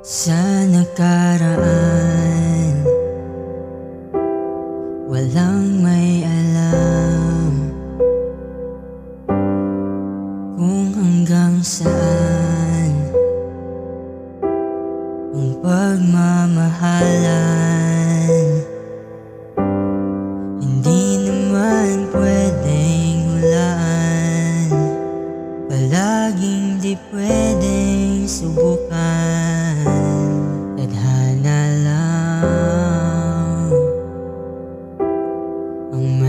Sa nakaraan Walang may alam Kung hanggang saan Ang pagmamahalan ang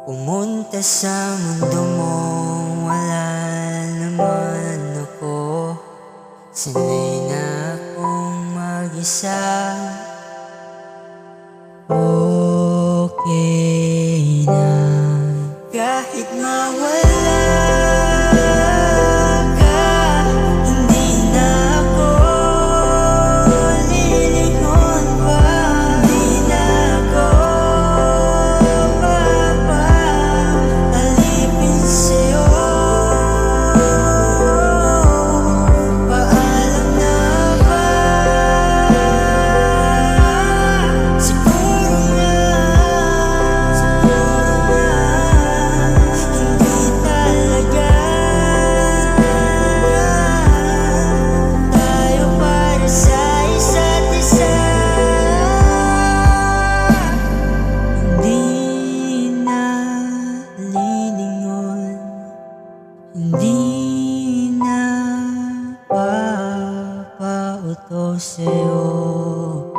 Pumunta sa mundo mo Wala naman ako. Sanay na akong mag-isa. 붙도세요